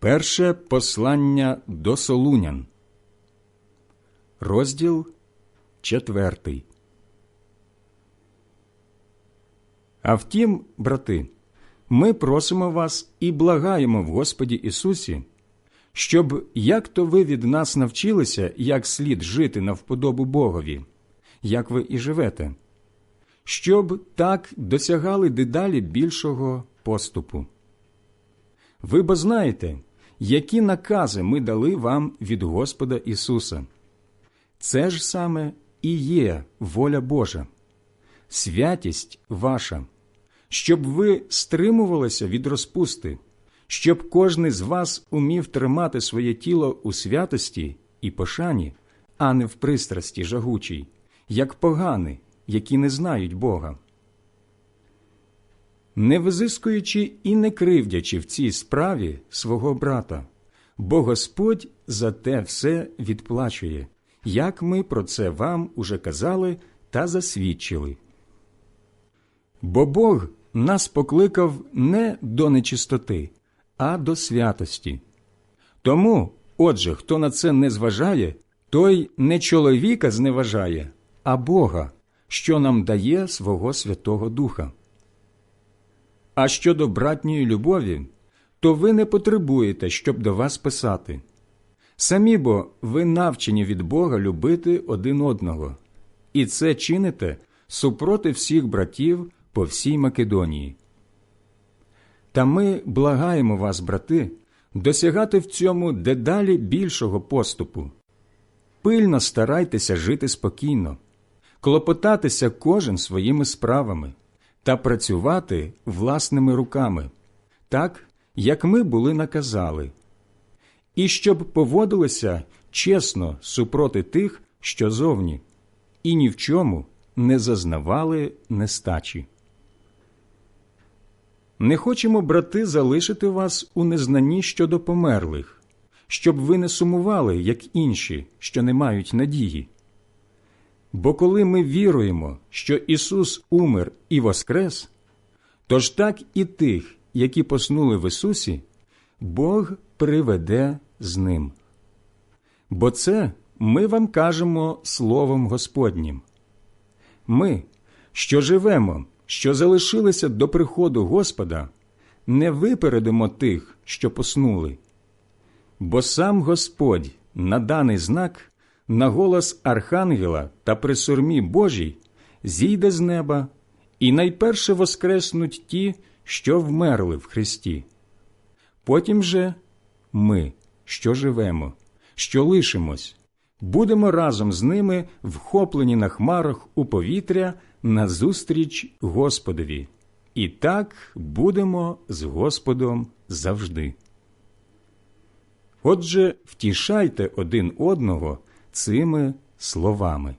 Перше послання до Солунян, розділ четвертий. А втім, брати, ми просимо вас і благаємо в Господі Ісусі, щоб як то ви від нас навчилися, як слід жити на вподобу Богові, як ви і живете, щоб так досягали дедалі більшого поступу. Ви бо знаєте, які накази ми дали вам від Господа Ісуса. Це ж саме і є воля Божа, святість ваша, щоб ви стримувалися від розпусти, щоб кожний з вас умів тримати своє тіло у святості і пошані, а не в пристрасті жагучій, як погани, які не знають Бога. Не визискуючи і не кривдячи в цій справі свого брата, бо Господь за те все відплачує, як ми про це вам уже казали та засвідчили. Бо Бог нас покликав не до нечистоти, а до святості. Тому, отже, хто на це не зважає, той не чоловіка зневажає, а Бога, що нам дає свого Святого Духа. А щодо братньої любові, то ви не потребуєте, щоб до вас писати. Самі бо ви навчені від Бога любити один одного, і це чините супроти всіх братів по всій Македонії. Та ми благаємо вас, брати, досягати в цьому дедалі більшого поступу. Пильно старайтеся жити спокійно, клопотатися кожен своїми справами та працювати власними руками, так, як ми були наказали, і щоб поводилися чесно супроти тих, що зовні, і ні в чому не зазнавали нестачі. Не хочемо, брати, залишити вас у незнанні щодо померлих, щоб ви не сумували, як інші, що не мають надії. Бо коли ми віруємо, що Ісус умер і воскрес, то ж так і тих, які поснули в Ісусі, Бог приведе з ним. Бо це ми вам кажемо Словом Господнім. Ми, що живемо, що залишилися до приходу Господа, не випередимо тих, що поснули. Бо сам Господь на даний знак на голос Архангела та при сурмі Божій зійде з неба, і найперше воскреснуть ті, що вмерли в Христі. Потім же ми, що живемо, що лишимось, будемо разом з ними вхоплені на хмарах у повітря назустріч Господові, і так будемо з Господом завжди. Отже, втішайте один одного цими словами.